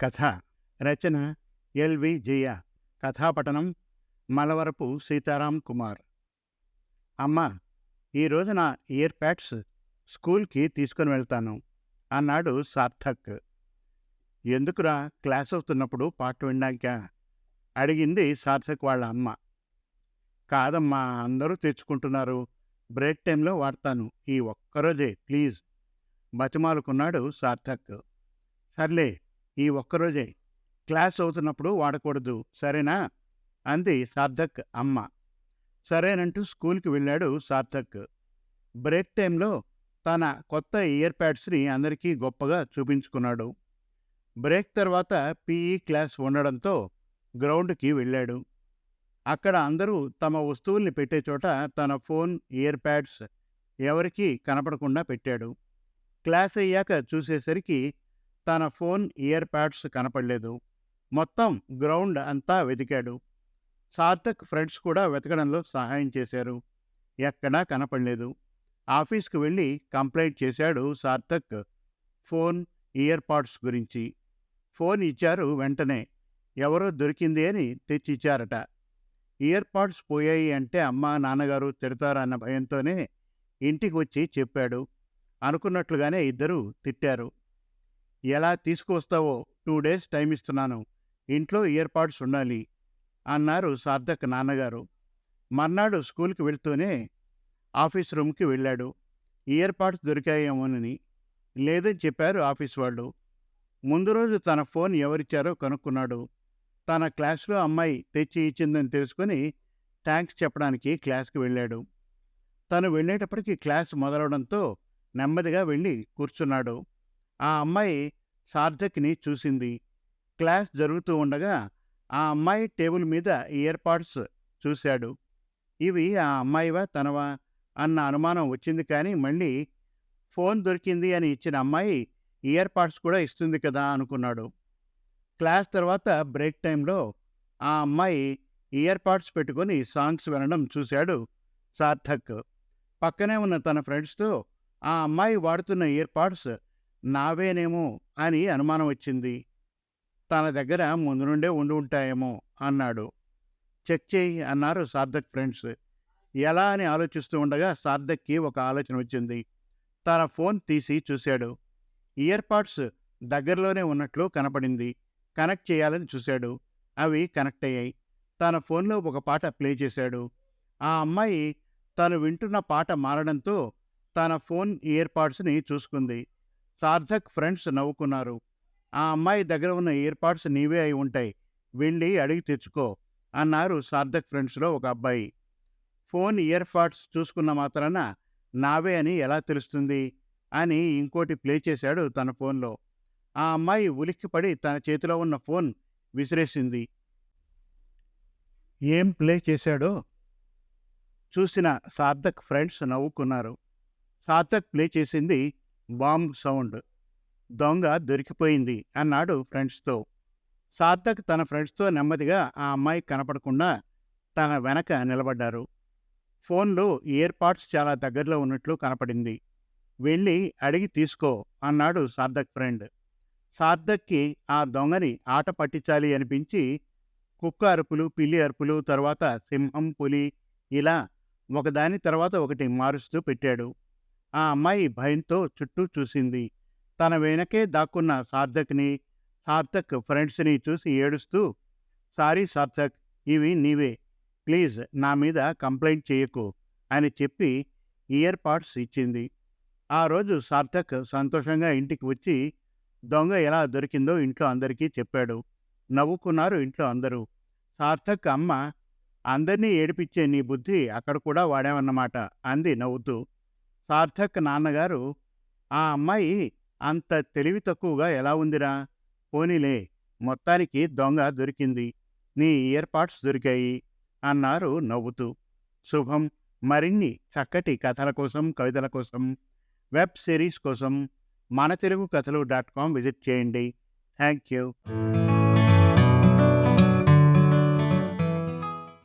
కథ రచన ఎల్వి జయ. కథాపఠనం మలవరపు సీతారాం కుమార్. అమ్మ ఈ రోజున ఇయర్ ప్యాడ్స్ స్కూల్కి తీసుకుని వెళ్తాను అన్నాడు సార్థక్. ఎందుకురా క్లాస్ అవుతున్నప్పుడు పాట విన్నాక? అడిగింది సార్థక్ వాళ్ళ అమ్మ. కాదమ్మా అందరూ తెచ్చుకుంటున్నారు. బ్రేక్ టైంలో వాడతాను ఈ ఒక్కరోజే ప్లీజ్. బతిమాలుకున్నాడు సార్థక్. సర్లే ఈ ఒక్కరోజే క్లాస్ అవుతున్నప్పుడు వాడకూడదు. సరేనా? అంది సార్థక్ అమ్మ. సరేనంటూ స్కూల్కి వెళ్ళాడు సార్థక్. బ్రేక్ టైంలో తన కొత్త ఇయర్ ప్యాడ్స్ని అందరికీ గొప్పగా చూపించుకున్నాడు. బ్రేక్ తర్వాత పీఈ క్లాస్ ఉండడంతో గ్రౌండ్కి వెళ్ళాడు. అక్కడ అందరూ తమ వస్తువుల్ని పెట్టే చోట తన ఫోన్ ఇయర్ ప్యాడ్స్ ఎవరికీ కనపడకుండా పెట్టాడు. క్లాస్ అయ్యాక చూసేసరికి తన ఫోన్ ఇయర్ ప్యాడ్స్ కనపడలేదు. మొత్తం గ్రౌండ్ అంతా వెతికాడు. సార్థక్ ఫ్రెండ్స్ కూడా వెతకడంలో సహాయం చేశారు. ఎక్కడా కనపడలేదు. ఆఫీస్కి వెళ్ళి కంప్లైంట్ చేశాడు సార్థక్ ఫోన్ ఇయర్ పాడ్స్ గురించి. ఫోన్ ఇచ్చారు వెంటనే. ఎవరో దొరికింది అని తెచ్చిచ్చారట. ఇయర్ పాడ్స్ పోయాయి అంటే అమ్మ నాన్నగారు తిడతారన్న భయంతోనే ఇంటికి వచ్చి చెప్పాడు. అనుకున్నట్లుగానే ఇద్దరూ తిట్టారు. ఎలా తీసుకువస్తావో టూ డేస్ టైం ఇస్తున్నాను. ఇంట్లో ఇయర్ పాడ్స్ ఉండాలి అన్నారు సార్థక్ నాన్నగారు. మర్నాడు స్కూల్కి వెళ్తూనే ఆఫీస్ రూమ్కి వెళ్ళాడు. ఇయర్ పాడ్స్ దొరికాయేమోనని లేదని చెప్పారు ఆఫీస్ వాళ్ళు. ముందు రోజు తన ఫోన్ ఎవరిచ్చారో కనుక్కున్నాడు. తన క్లాస్లో అమ్మాయి తెచ్చి ఇచ్చిందని తెలుసుకుని థ్యాంక్స్ చెప్పడానికి క్లాస్కి వెళ్ళాడు. తను వెళ్ళేటప్పటికి క్లాస్ మొదలవడంతో నెమ్మదిగా వెళ్ళి కూర్చున్నాడు. ఆ అమ్మాయి సార్థక్ని చూసింది. క్లాస్ జరుగుతూ ఉండగా ఆ అమ్మాయి టేబుల్ మీద ఇయర్ పాడ్స్ చూశాడు. ఇవి ఆ అమ్మాయివా తనవా అన్న అనుమానం వచ్చింది కానీ మళ్ళీ ఫోన్ దొరికింది అని ఇచ్చిన అమ్మాయి ఇయర్ పాడ్స్ కూడా ఇస్తుంది కదా అనుకున్నాడు. క్లాస్ తర్వాత బ్రేక్ టైంలో ఆ అమ్మాయి ఇయర్ పాడ్స్ పెట్టుకొని సాంగ్స్ వినడం చూశాడు సార్థక్. పక్కనే ఉన్న తన ఫ్రెండ్స్తో ఆ అమ్మాయి వాడుతున్న ఇయర్ పాడ్స్ నావేనేమో అని అనుమానం వచ్చింది. తన దగ్గర ముందు నుండే ఉండి ఉంటాయేమో అన్నాడు. చెక్ చేయి అన్నారు సార్థక్ ఫ్రెండ్స్. ఎలా అని ఆలోచిస్తూ ఉండగా సార్థక్కి ఒక ఆలోచన వచ్చింది. తన ఫోన్ తీసి చూశాడు. ఇయర్ పాడ్స్ దగ్గరలోనే ఉన్నట్లు కనపడింది. కనెక్ట్ చేయాలని చూశాడు. అవి కనెక్ట్ అయ్యాయి. తన ఫోన్లో ఒక పాట ప్లే చేశాడు. ఆ అమ్మాయి తను వింటున్న పాట మారడంతో తన ఫోన్ ఇయర్ పాడ్స్ని చూసుకుంది. సార్థక్ ఫ్రెండ్స్ నవ్వుకున్నారు. ఆ అమ్మాయి దగ్గర ఉన్న ఇయర్ పాడ్స్ నీవే అయి ఉంటాయి. వెళ్ళి అడిగి తెచ్చుకో అన్నారు సార్థక్ ఫ్రెండ్స్లో ఒక అబ్బాయి. ఫోన్ ఇయర్ పాడ్స్ చూసుకున్న మాత్రాన నావే అని ఎలా తెలుస్తుంది? అని ఇంకోటి ప్లే చేశాడు తన ఫోన్లో. ఆ అమ్మాయి ఉలిక్కిపడి తన చేతిలో ఉన్న ఫోన్ విసిరేసింది. ఏం ప్లే చేశాడో? చూసిన సార్థక్ ఫ్రెండ్స్ నవ్వుకున్నారు. సార్థక్ ప్లే చేసింది బాంబ్ సౌండ్ దొంగ దొరికిపోయింది అన్నాడు ఫ్రెండ్స్తో. సార్థక్ తన ఫ్రెండ్స్తో నెమ్మదిగా ఆ అమ్మాయి కనపడకుండా తన వెనక నిలబడ్డారు. ఫోన్లో ఇయర్ పాడ్స్ చాలా దగ్గరలో ఉన్నట్లు కనపడింది. వెళ్ళి అడిగి తీసుకో అన్నాడు సార్థక్ ఫ్రెండ్. సార్థక్కి ఆ దొంగని ఆట పట్టించాలి అనిపించి కుక్క అరుపులు పిల్లి అరుపులు తర్వాత సింహం పులి ఇలా ఒకదాని తర్వాత ఒకటి మారుస్తూ పెట్టాడు. ఆ అమ్మాయి భయంతో చుట్టూ చూసింది. తన వెనకే దాక్కున్న సార్థక్ని సార్థక్ ఫ్రెండ్స్ని చూసి ఏడుస్తూ సారీ సార్థక్ ఇవి నీవే. ప్లీజ్ నా మీద కంప్లైంట్ చేయకు అని చెప్పి ఇయర్ పాడ్స్ ఇచ్చింది. ఆ రోజు సార్థక్ సంతోషంగా ఇంటికి వచ్చి దొంగ ఎలా దొరికిందో ఇంట్లో అందరికీ చెప్పాడు. నవ్వుకున్నారు ఇంట్లో అందరూ. సార్థక్ అమ్మ అందరినీ ఏడిపించే నీ బుద్ధి అక్కడ కూడా వాడామన్నమాట అంది నవ్వుతూ. సార్థక్ నాన్నగారు ఆ అమ్మాయి అంత తెలివి తక్కువగా ఎలా ఉందిరా? పోనీలే మొత్తానికి దొంగ దొరికింది. నీ ఇయర్ పాడ్స్ దొరికాయి అన్నారు నవ్వుతూ. శుభం. మరిన్ని చక్కటి కథల కోసం కవితల కోసం వెబ్ సిరీస్ కోసం మన తెలుగు కథలు డాట్ కామ్ విజిట్ చేయండి. Thank you